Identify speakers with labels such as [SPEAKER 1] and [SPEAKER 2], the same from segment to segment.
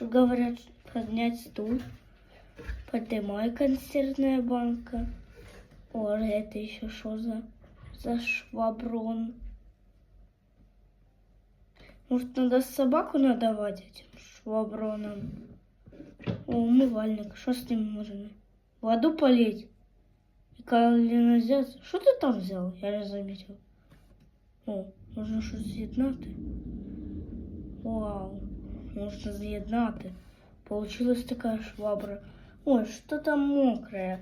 [SPEAKER 1] Говорят, поднять стул. Поднимай консервная банка. О, это еще что за, за шваброн? Может, надо собаку надавать этим шваброном? О, умывальник. Что с ним можно? Воду полить? И канализацию. Что ты там взял? Я не заметил. О, можна щось з'єднати. Вау, можна з'єднати. Получилась такая швабра. Ой, что там мокрое.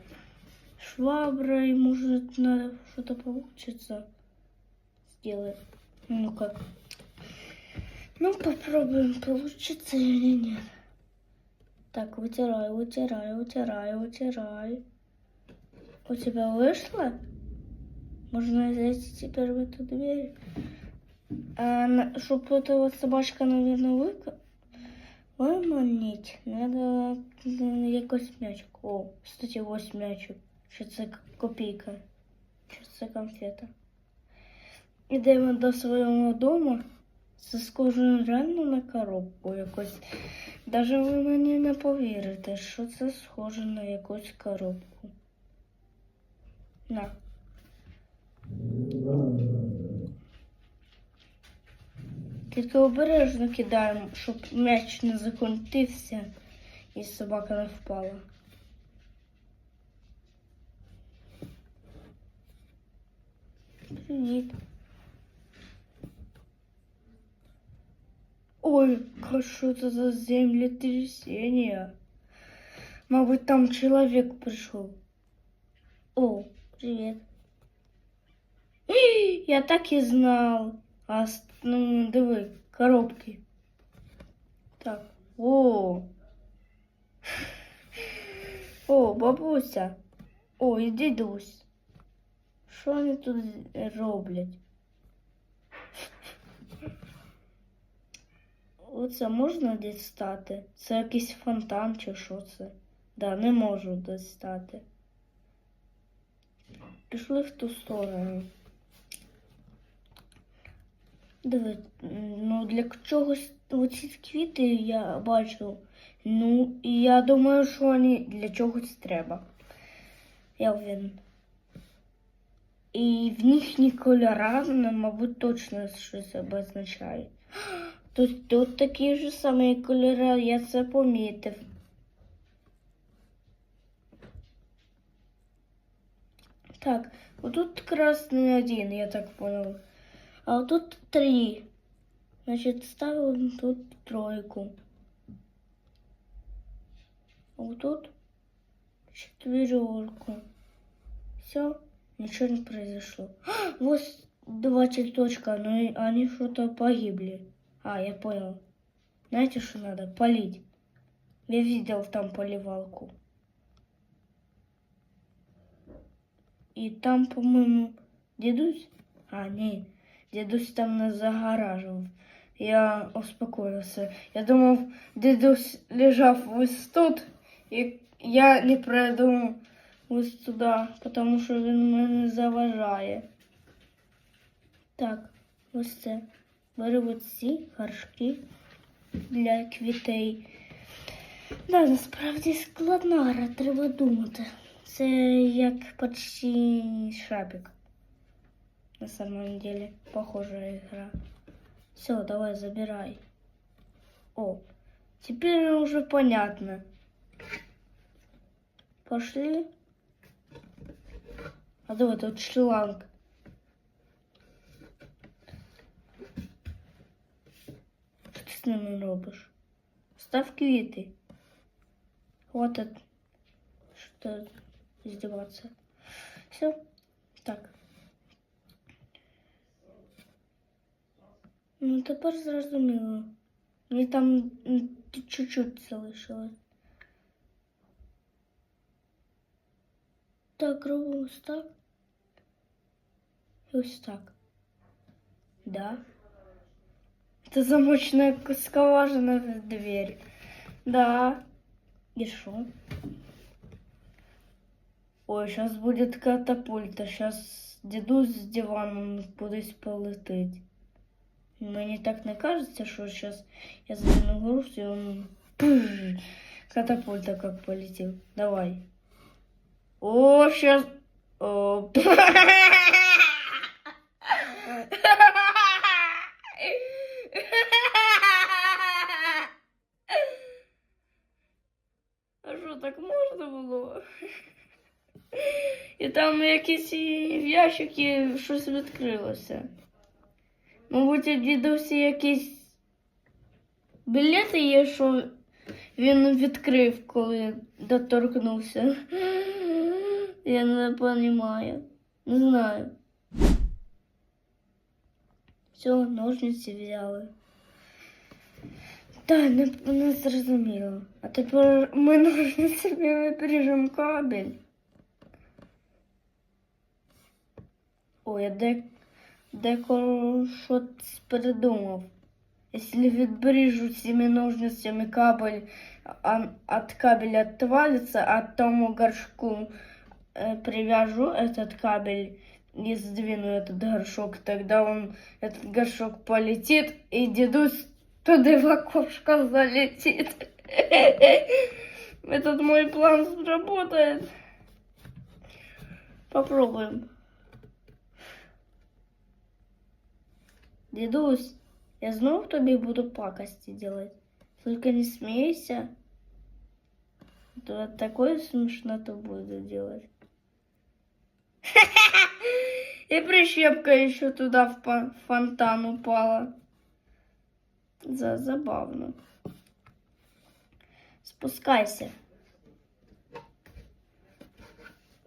[SPEAKER 1] Швабра, и может надо что-то получится сделать. Ну-ка. Ну, попробуем, получится или нет. Так, вытирай, вытирай, вытирай, вытирай. У тебя вышло? Можно зайти теперь в эту дверь. А, на- чтоб эта вот собачка, наверное, выка... виманить, надо якось м'ячик. О, кстати, ось м'ячик. Що це копійка. Що це конфета. Ідемо до свого дому. Це схоже реально на коробку якось. Даже ви мені не повірите, що це схоже на якусь коробку. На. Тільки обережно кидаємо, щоб м'яч не закрутився і собака не впала. Привіт. Ой, а що це за землетрясение? Мабуть, там чоловік прийшов. О, привіт. Ій, Я так і знав. А ну, диви, коробки. Так. О. О, бабуся. О, і дідусь. Що вони тут роблять? Оце можна дістати? Це якийсь фонтан чи що це? Да, не можу дістати. Пішли в ту сторону. Диви, ну для чогось оці квіти я бачу. Ну, і я думаю, що вони для чогось треба. Я уверен. І в їхні кольора, мабуть, точно щось обозначає. Тут, тут такі ж самі кольори, я це помітив. Так, отут красный один, я так понял. А вот тут три. Значит, ставим тут тройку. А вот тут четверку. Все, ничего не произошло. А, Вот два цветочка, но они что-то погибли. А, я понял. Знаете, что надо? Полить. Я видел там поливалку. И там, по-моему, дедусь... А, ні, дедусь там нас загораживал. Я успокоился. Я думав, дедусь лежав ось тут, і я не пройду ось туди, тому що він мене заважає. Так, ось це. Беру ці горшки для квітей. Да, насправді складна гра, треба думати. Це як почти шапик. На самом деле, похожая игра. Все, давай, забирай. О, теперь уже понятно. Пошли. А давай тут шланг. Що ти з ними робиш? Став квіти. Хватит что издеваться. Все. Так. Ну, тепер зрозуміло. Мені там м, чуть-чуть залишилось. Так, робимо ось так. І ось так. Да. Это замочная скважина в дверь. Да. И шо? Ой, сейчас будет катапульта. Сейчас дедусь з диваном кудись полетить. Мені так не кажется, що зараз я задвину груз, і он пум, катапульта как полетел. Давай. О, сейчас. О. А що так можна було? І там якісь і в ящики щось відкрилося. Мабуть, у дідусі якісь білети є, що він відкрив, коли доторкнувся. Я не розумію. Не знаю. Все, ножниці взяли. Так, не, не зрозуміло. А тепер ми ножницями вибережемо кабель. Ой, я де, деколи щось придумав. Если відбрижу цими ножницями кабель, а, от кабеля отвалится, а тому горшку привяжу этот кабель и сдвину этот горшок, тогда он, этот горшок полетит, и дедусь туда в окошко залетит. Этот мой план сработает. Попробуем. Дедусь, я знов тобі буду пакости делать. Только не смейся. То такое смешно-то буду делать. И прищепка еще туда в фон- фонтан упала. За забавно. Спускайся.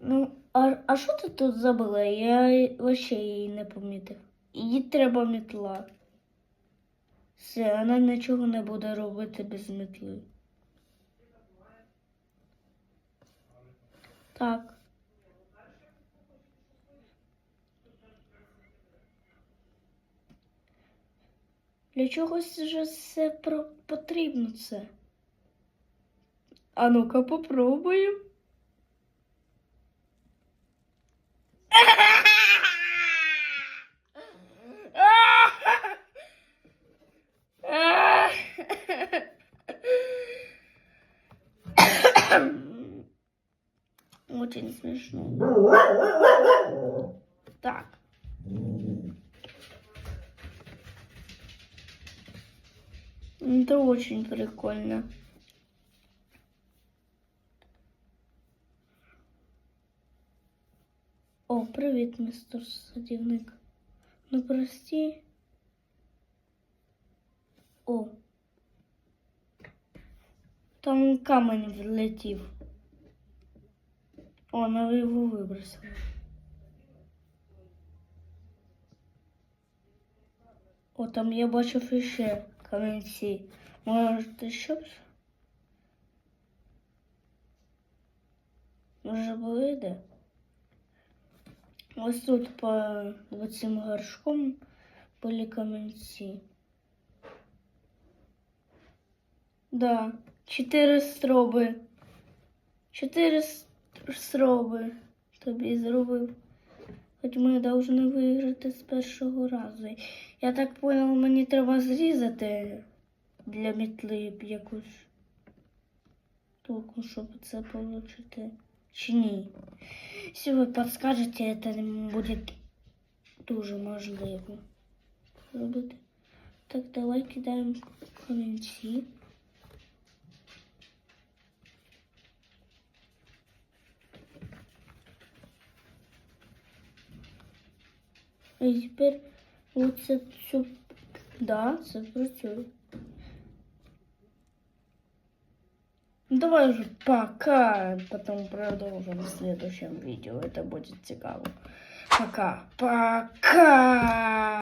[SPEAKER 1] Ну, а, а що ти тут забула? Я вообще її не помітив. Їй треба мітла. Все, вона нічого не буде робити без метли. Так. Для чогось же все потрібно це. А ну-ка попробуємо. Очень смешно. Так. Это очень прикольно. О, привіт, містер садівник. Ну прості. О. Там камень влетів. О, ну його вибросили. О, там я бачив іще камінці. Може, ти б? Може вийде? Тут по цим горшком були камінці. Да, чотири строби. Чотири с- строби тобі зробив. Хоч ми повинні виграти з першого разу. Я так понял, мені треба зрізати для мітли якусь штуку, щоб це отримати. Чи ні? Якщо ви підскажете, це буде дуже можливо зробити. Так, давай кидаємо камінці. І тепер оце цю. Да, це працює. Ну, Давай уже пока, потом продолжим в следующем видео. Это будет цікаво. Пока. Пока.